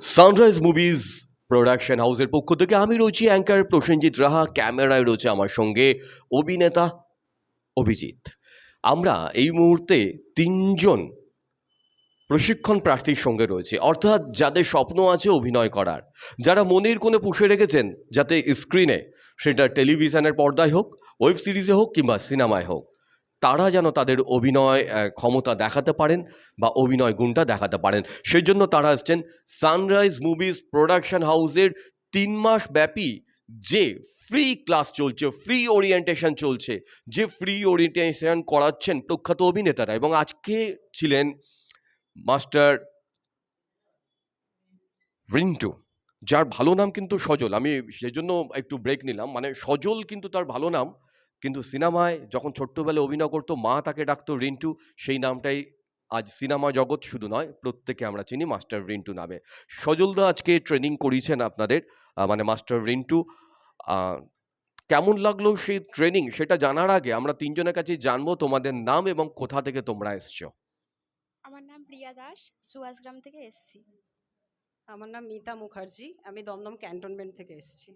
Sunrise movies production হাউসের পক্ষ থেকে আমি রয়েছি অ্যাঙ্কার প্রসেনজিৎ রাহা ক্যামেরায় রয়েছে আমার সঙ্গে অভিনেতা অভিজিৎ। আমরা এই মুহূর্তে তিনজন প্রশিক্ষণ প্রার্থীর সঙ্গে রয়েছে। অর্থাৎ যাদের স্বপ্ন আছে অভিনয় করার, যারা মনের কোণে পুষে রেখেছেন যাতে স্ক্রিনে সেটা টেলিভিশনের পর্দায় হোক ওয়েব সিরিজে হোক কিংবা সিনেমায় হোক। তারা যেন তাদের অভিনয় ক্ষমতা দেখাতে পারেন বা অভিনয় গুণটা দেখাতে পারেন। সেই জন্য তারা আসছেন সানরাইজ মুভিজ প্রোডাকশন হাউসের তিন মাস ব্যাপী যে ফ্রি ক্লাস চলছে ফ্রি ওরিয়েন্টেশন চলছে, যে ফ্রি ওরিয়েন্টেশন করাচ্ছেন প্রখ্যাত অভিনেতারা এবং আজকে ছিলেন মাস্টার রিন্টু, যার ভালো নাম কিন্তু সজল। আমি সেজন্য একটু ব্রেক নিলাম। মানে সজল কিন্তু তার ভালো নাম। কিন্তু সিনেমায় যখন ছোট্টবেলায় অভিনয় করতো মা তাকে ডাকতো রিন্টু। সেই নামটাই আজ সিনেমা জগৎ শুধু নয় প্রত্যেকে আমরা চিনি মাস্টার রিন্টু নামে। সজলদা আজকে ট্রেনিং করিয়েছেন আপনাদের মানে মাস্টার রিন্টু। কেমন লাগল সেই ট্রেনিং সেটা জানার আগে আমরা তিনজনের কাছে জানব তোমাদের নাম এবং কোথা থেকে তোমরা এসছো। আমার নাম প্রিয়া দাস সুভাষগ্রাম থেকে এসেছি। আমার নাম মিতা মুখার্জি আমি দমদম ক্যান্টনমেন্ট থেকে এসেছি।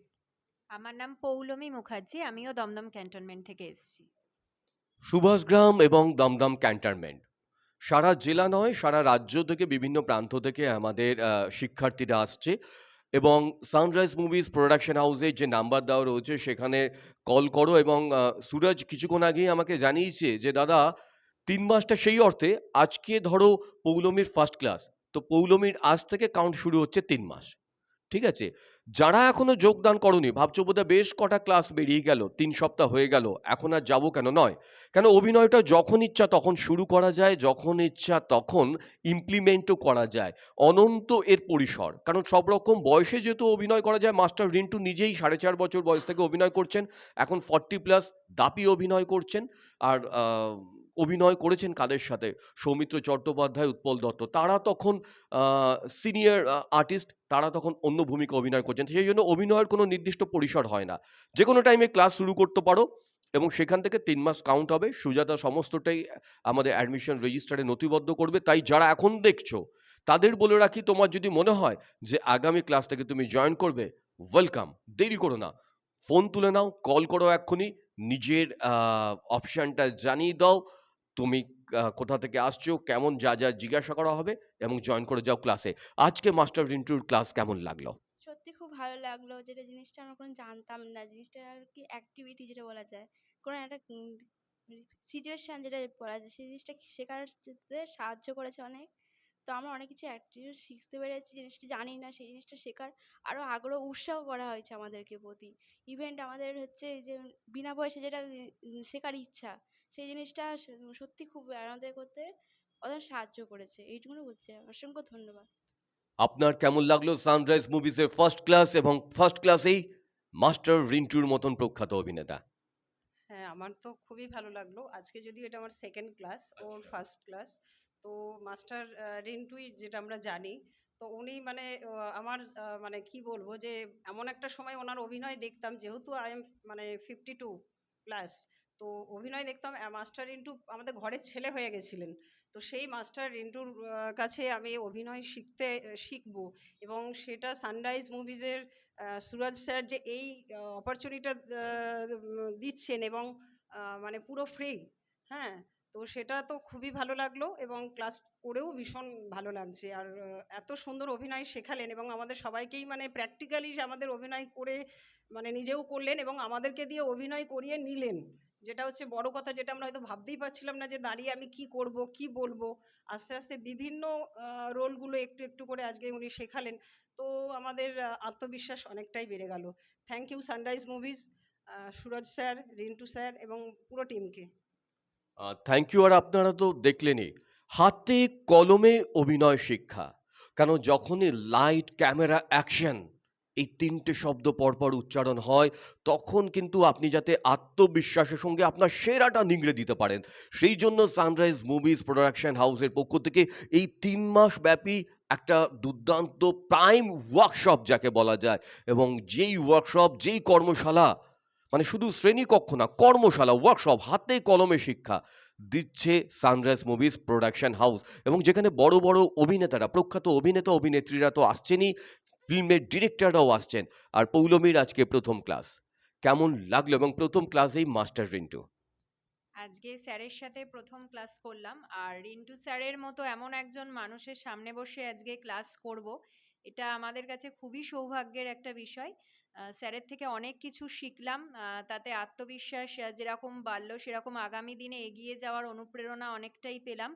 আমার নাম পৌলমী মুখার্জি, আমিও দমদম ক্যান্টনমেন্ট থেকে এসেছি। সুভাষগ্রাম এবং দমদম ক্যান্টনমেন্ট। সারা জেলা নয়, সারা রাজ্য থেকে বিভিন্ন প্রান্ত থেকে আমাদের শিক্ষার্থীরা আসছে এবং সানরাইজ মুভিজ প্রোডাকশন হাউসে যে নাম্বার দেওয়া রয়েছে, সেখানে কল করো এবং সুরজ কিছুক্ষণ আগেই আমাকে জানিয়েছে যে, দাদা, তিন মাসটা সেই অর্থে, আজকে ধরো পৌলমীর ফার্স্ট ক্লাস তো পৌলমীর আজ থেকে কাউন্ট শুরু হচ্ছে তিন মাস। ঠিক আছে? যারা এখনও যোগদান করনি, ভাবছ বোধহয় বেশ কটা ক্লাস বেরিয়ে গেল, তিন সপ্তাহ হয়ে গেল, এখন আর যাব কেন? নয়। কেন অভিনয়টা যখন ইচ্ছা তখন শুরু করা যায়, যখন ইচ্ছা তখন ইমপ্লিমেন্টও করা যায়। অনন্ত এর পরিসর। কারণ সব রকম বয়সে যেহেতু অভিনয় করা যায়, মাস্টার রিন্টু নিজেই সাড়ে চার বছর বয়স থেকে অভিনয় করছেন, এখন ফর্টি প্লাস দাপি অভিনয় করছেন, আর অভিনয় করেছেন কাদের সাথে? সৌমিত্র চট্টোপাধ্যায়, উৎপল দত্ত। তারা তখন সিনিয়র আর্টিস্ট তারা তখন অন্য ভূমিকা অভিনয় করছেন। সেই জন্য অভিনয়ের কোনো নির্দিষ্ট পরিসর হয় না। যে কোনো টাইমে ক্লাস শুরু করতে পারো এবং সেখান থেকে তিন মাস কাউন্ট হবে। সুজাতা সমস্তটাই আমাদের অ্যাডমিশন রেজিস্টারে নথিবদ্ধ করবে। তাই যারা এখন দেখছ, তাদের বলে রাখি, তোমার যদি মনে হয় যে আগামী ক্লাস থেকে তুমি জয়েন করবে ওয়েলকাম দেরি করো না। ফোন তুলে নাও কল করো এক্ষুনি। নিজের অপশানটা জানিয়ে দাও। তুমি কোথা থেকে আসছো, কেমন যা যা জিজ্ঞাসা করা হবে এবং জয়েন করে যাও ক্লাসে আজকে মাস্টার রিন্টুর ক্লাস কেমন লাগল? সত্যি খুব ভালো লাগল যেটা জিনিসটা আমরা কোনো জানতাম না। জিনিসটা আর কি অ্যাক্টিভিটি যেটা বলা যায়, কোনো একটা সিচুয়েশন যেটা বলা যায়, সেই জিনিসটা শেখার সাহায্য করেছে অনেক। তো আমরা অনেক কিছু অ্যাক্টিভিটি শিখতে পেরেছি, জিনিসটা জানি না, সেই জিনিসটা শেখার আরও আগ্রহ, উৎসাহ করা হয়েছে আমাদেরকে প্রতি। ইভেন্ট আমাদের হচ্ছে যে বিনা পয়সা যেটা শেখার ইচ্ছা সেই জিনিসটা সত্যি খুব আমাদের করতে অনেক সাহায্য করেছে। এইটুকুনি বলছি। অসংখ্য ধন্যবাদ। আপনার কেমন লাগল সানরাইজ মুভিজের ফার্স্ট ক্লাস এবং ফার্স্ট ক্লাসেই মাস্টার রিন্টুর মতন প্রখ্যাত অভিনেতা? হ্যাঁ আমার তো খুবই ভালো লাগল। আজকে যদিও এটা আমার সেকেন্ড ক্লাস ওর ফার্স্ট ক্লাস তো মাস্টার রিন্টুই যেটা আমরা জানি তো উনি মানে আমার মানে কি বলব যে এমন একটা সময় ওনার অভিনয় দেখতাম যেহেতু আই এম মানে ফিফটি টু প্লাস তো অভিনয় দেখতাম মাস্টার রিন্টু আমাদের ঘরের ছেলে হয়ে গেছিলেন। তো সেই মাস্টার রিন্টুর কাছে আমি অভিনয় শিখতে শিখব এবং সেটা সানরাইজ মুভিজের সুরজ স্যার যে এই অপরচুনিটিটা দিচ্ছেন এবং মানে পুরো ফ্রি হ্যাঁ? তো সেটা তো খুবই ভালো লাগল এবং ক্লাস করেও ভীষণ ভালো লাগছে। আর এত সুন্দর অভিনয় শেখালেন এবং আমাদের সবাইকেই মানে প্র্যাকটিক্যালি আমাদের অভিনয় করে মানে নিজেও করলেন এবং আমাদেরকে দিয়ে অভিনয় করিয়ে নিলেন। যেটা হচ্ছে বড় কথা, যেটা আমরা হয়তো ভাবতেই পারছিলাম না যে দাঁড়িয়ে আমি কি করব, কি বলব? আস্তে আস্তে বিভিন্ন রোলগুলো একটু একটু করে আজকে উনি শেখালেন। তো আমাদের আত্মবিশ্বাস অনেকটাই বেড়ে গেল। Thank you sunrise movies Suraj sir, Rintu sir এবং পুরো টিমকে। থ্যাংক ইউ আর আপনারা তো দেখলেনই, হাতে কলমে অভিনয় শিক্ষা। কারণ যখনই লাইট ক্যামেরা অ্যাকশন এই তিনটে শব্দ পরপর উচ্চারণ হয়, তখন কিন্তু আপনি যাতে আত্মবিশ্বাসের সঙ্গে আপনার সেরাটা নিংড়ে দিতে পারেন। সেই জন্য সানরাইজ মুভিজ প্রোডাকশন হাউসের পক্ষ থেকে এই তিন মাস ব্যাপী একটা দুর্দান্ত প্রাইম ওয়ার্কশপ যাকে বলা যায় এবং যেই ওয়ার্কশপ যেই কর্মশালা মানে শুধু শ্রেণীকক্ষ না, কর্মশালা ওয়ার্কশপ হাতে কলমে শিক্ষা দিচ্ছে সানরাইজ মুভিজ প্রোডাকশন হাউস এবং যেখানে বড় বড় অভিনেতারা, প্রখ্যাত অভিনেতা অভিনেত্রীরা তো আসছেনই ফিল্মের ডিরেক্টররাও আসছেন আর পৌলমীর আজকে প্রথম ক্লাস। কেমন লাগল এবং প্রথম ক্লাসেই মাস্টার রিন্টু? আজকে স্যারের সাথে প্রথম ক্লাস করলাম আর রিন্টু স্যারের মতো এমন একজন মানুষের সামনে বসে আজকে ক্লাস করব, এটা আমাদের কাছে খুবই সৌভাগ্যের একটা বিষয়। স্যারের থেকে অনেক কিছু শিখলাম তাতে আত্মবিশ্বাস যেরকম বাড়লো, সেরকম আগামী দিনে এগিয়ে যাওয়ার অনুপ্রেরণা অনেকটাই পেলাম।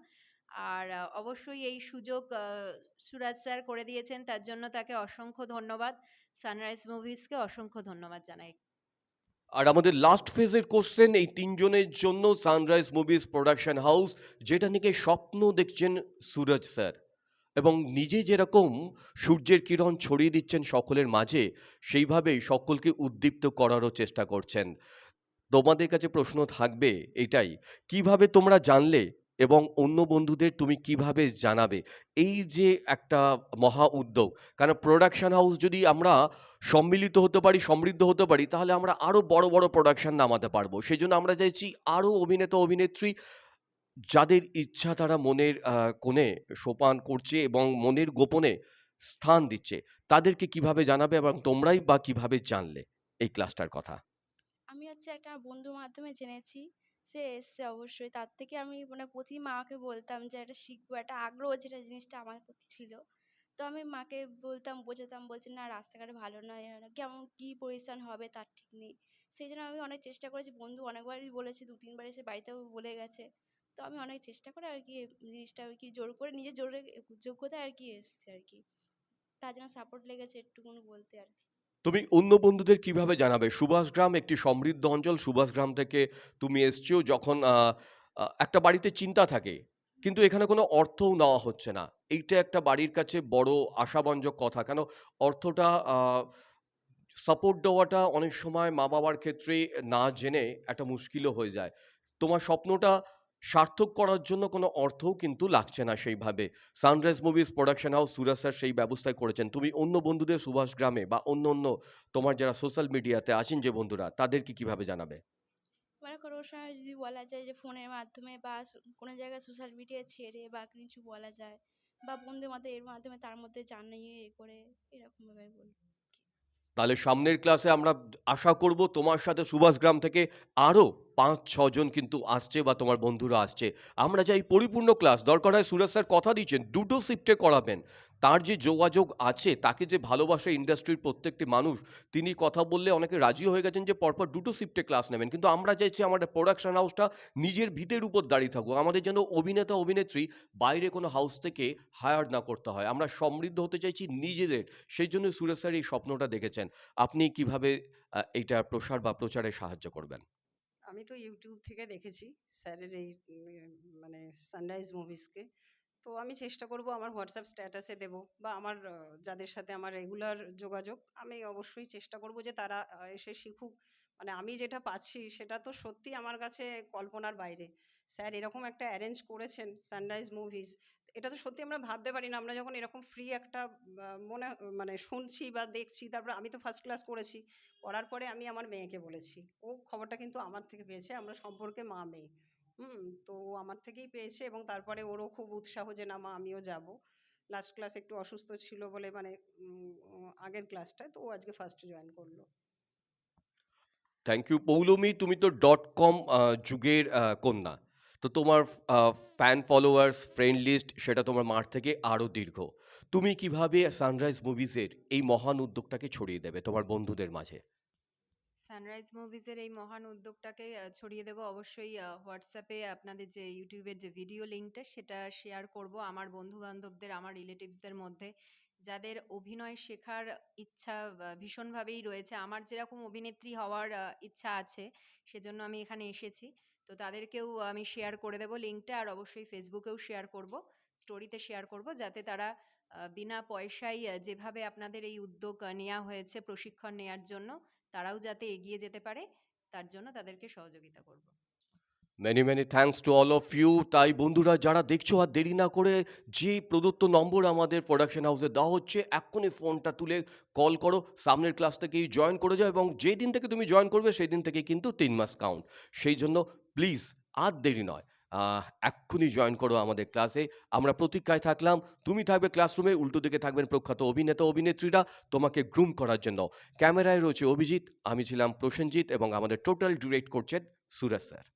আর অবশ্যই এই সুযোগ সুরাজ স্যার করে দিয়েছেন, তার জন্য তাকে অসংখ্য ধন্যবাদ। সানরাইজ মুভিজকে অসংখ্য ধন্যবাদ জানাই। আর আমাদের লাস্ট ফেজের কোশ্চেন এই তিনজনের জন্য সানরাইজ মুভিজ প্রোডাকশন হাউস, যেটা নিয়ে স্বপ্ন দেখছেন সুরজ স্যার। এবং নিজে যেরকম সূর্যের কিরণ ছড়িয়ে দিচ্ছেন সকলের মাঝে সেইভাবেই সকলকে উদ্দীপ্ত করারও চেষ্টা করছেন। তোমাদের কাছে প্রশ্ন থাকবে এটাই, কীভাবে তোমরা জানলে এবং অন্য বন্ধুদের তুমি কীভাবে জানাবে? এই যে একটা মহা উদ্যোগ কারণ প্রোডাকশন হাউস যদি আমরা সম্মিলিত হতে পারি, সমৃদ্ধ হতে পারি, তাহলে আমরা আরও বড় বড় প্রোডাকশন নামাতে পারব। সেই জন্য আমরা চাইছি আরও অভিনেতা, অভিনেত্রী যাদের ইচ্ছা তারা মনের কোণে সোপান করছে এবং মনের গোপনে স্থান দিচ্ছে, তাদেরকে কীভাবে জানাবে এবং তোমরাই বা কীভাবে জানলে? এই ক্লাসটার কথা। আমি হচ্ছে একটা বন্ধুর মাধ্যমে জেনেছি। সে এসছে অবশ্যই। তার থেকে আমি মানে প্রতি মাকে বলতাম যে একটা শিখব একটা আগ্রহ যেটা জিনিসটা আমার প্রতি ছিল। তো আমি মাকে বলতাম বোঝাতাম বলছে না রাস্তাঘাটে ভালো নয়। এ না, কেমন কী পজিশন হবে তার ঠিক নেই। সেই জন্য আমি অনেক চেষ্টা করেছি। বন্ধু অনেকবারই বলেছে দু তিনবার এসে বাড়িতেও বলে গেছে। তো আমি অনেক চেষ্টা করে আর কি জিনিসটা আর কি জোর করে নিজের জোরে যোগ্যতায় আর কি এসছে আর কি। তার জন্য সাপোর্ট লেগেছে একটুকুনি বলতে আর কি। তুমি অন্য বন্ধুদের কীভাবে জানাবে? সুভাষগ্রাম একটি সমৃদ্ধ অঞ্চল, সুভাষগ্রাম থেকে তুমি এসছো যখন একটা বাড়িতে চিন্তা থাকে, কিন্তু এখানে কোনো অর্থও নেওয়া হচ্ছে না। এইটা একটা বাড়ির কাছে বড় আশাবঞ্জক কথা। কেন? অর্থটা সাপোর্ট দেওয়াটা অনেক সময় মা বাবার ক্ষেত্রে না জেনে একটা মুশকিলও হয়ে যায়। তোমার স্বপ্নটা সার্থক করার জন্য কোনো অর্থও কিন্তু লাগছে না সেইভাবে। Sunrise movies production house Suraj sir সেই ব্যবস্থায় করেছেন। তুমি অন্য বন্ধুদের সুভাষ গ্রামে বা অন্য অন্য তোমার যারা সোশ্যাল মিডিয়াতে আছেন যে বন্ধুরা তাদেরকে কীভাবে জানাবে? মানে কোনো সময় যদি বলা যায় যে ফোনের মাধ্যমে বা কোনো জায়গায় সোশ্যাল মিডিয়ায় ছেড়ে বা কিছু বলা যায় বা বন্ধুর মধ্যে এর মাধ্যমে তার মধ্যে জানিয়ে এ করে এরকমভাবে বলব তাহলে সামনের ক্লাসে আমরা আশা করব তোমার সাথে সুভাষগ্রাম থেকে আরও পাঁচ ছজন কিন্তু আসছে বা তোমার বন্ধুরা আসছে। আমরা যাই পরিপূর্ণ ক্লাস দরকার হয় সুরেশ স্যার কথা দিচ্ছেন দুটো শিফটে করাবেন। তার যে যোগাযোগ আছে তাকে যে ভালোবাসে ইন্ডাস্ট্রির প্রত্যেকটি মানুষ তিনি কথা বললে অনেকে রাজি হয়ে গেছেন যে পরপর দুটো শিফটে ক্লাস নেবেন। কিন্তু আমরা চাইছি আমাদের প্রোডাকশন হাউসটা নিজের ভিতের উপর দাঁড়িয়ে থাকুক। আমাদের যেন অভিনেতা অভিনেত্রী বাইরে কোনো হাউস থেকে হায়ার না করতে হয়। আমরা সমৃদ্ধ হতে চাইছি নিজেদের। সেই জন্য সুরেশ স্যার এই স্বপ্নটা দেখেছেন। আপনি কীভাবে আহ, এইটা প্রসার বা প্রচারে সাহায্য করবেন? আমি তো ইউটিউব থেকে দেখেছি স্যারের এই মানে সানরাইজ মুভিসকে তো আমি চেষ্টা করব আমার হোয়াটসঅ্যাপ স্ট্যাটাসে দেব বা আমার যাদের সাথে আমার রেগুলার যোগাযোগ, আমি অবশ্যই চেষ্টা করব যে তারা এসে শিখুক। মানে আমি যেটা পাচ্ছি সেটা তো সত্যি আমার কাছে কল্পনার বাইরে। স্যার এরকম একটা অ্যারেঞ্জ করেছেন সানরাইজ মুভিজ এটা তো সত্যি আমরা ভাবতে পারি না। আমরা যখন এরকম ফ্রি একটা মনে মানে শুনছি বা দেখছি, তারপর আমি তো ফার্স্ট ক্লাস করেছি, করার পরে আমি আমার মেয়েকে বলেছি, ও খবরটা কিন্তু আমার থেকে পেয়েছে, আমরা সম্পর্কে মা মেয়ে। হুম, তো ও আমার থেকেই পেয়েছে এবং তারপরে ওরও খুব উৎসাহ যে, না মা, আমিও যাব। লাস্ট ক্লাস একটু অসুস্থ ছিল বলে মানে আগের ক্লাসটায় তো ও আজকে ফার্স্ট জয়েন করল। থ্যাংক ইউ পৌলমী তুমি তো ডট কম যুগের কন্যা। তো তোমার ফ্যান ফলোয়ার্স ফ্রেন্ড লিস্ট সেটা তোমার মাঠ থেকে আরও দীর্ঘ। তুমি কীভাবে সানরাইজ মুভিজের এই মহান উদ্যোগটাকে ছড়িয়ে দেবে তোমার বন্ধুদের মাঝে? সানরাইজ মুভিজের এই মহান উদ্যোগটাকে ছড়িয়ে দেবো অবশ্যই হোয়াটসঅ্যাপে আপনাদের যে ইউটিউবের যে ভিডিও লিঙ্কটা সেটা শেয়ার করব আমার বন্ধু বান্ধবদের আমার রিলেটিভসদের মধ্যে। যাদের অভিনয় শেখার ইচ্ছা ভীষণভাবেই রয়েছে। আমার যেরকম অভিনেত্রী হওয়ার ইচ্ছা আছে, সেজন্য আমি এখানে এসেছি। তো তাদেরকেও আমি শেয়ার করে দেবো লিঙ্কটা আর অবশ্যই ফেসবুকেও শেয়ার করব স্টোরিতে শেয়ার করব, যাতে তারা বিনা পয়সায় যেভাবে আপনাদের এই উদ্যোগ নেওয়া হয়েছে প্রশিক্ষণ নেওয়ার জন্য, তারাও যাতে এগিয়ে যেতে পারে, তার জন্য তাদেরকে সহযোগিতা করব। Many many thanks to all of you তাই বন্ধুরা, যারা দেখছ আর দেরি না করে, যে প্রদত্ত নম্বর আমাদের প্রোডাকশন হাউসে দেওয়া হচ্ছে, এক্ষুনি ফোনটা তুলে কল করো। সামনের ক্লাস থেকেই জয়েন করে যাও এবং যেই দিন থেকে তুমি জয়েন করবে সেই দিন থেকে কিন্তু তিন মাস কাউন্ট সেই জন্য প্লিজ আর দেরি নয় এক্ষুনি জয়েন করো আমাদের ক্লাসে আমরা প্রতীক্ষায় থাকলাম। তুমি থাকবে ক্লাসরুমে উল্টো দিকে থাকবেন প্রখ্যাত অভিনেতা, অভিনেত্রীরা। তোমাকে গ্রুম করার জন্য ক্যামেরায় রয়েছে অভিজিৎ, আমি ছিলাম প্রসেনজিৎ এবং আমাদের টোটাল ডিরেক্ট করছেন সুরেশ স্যার।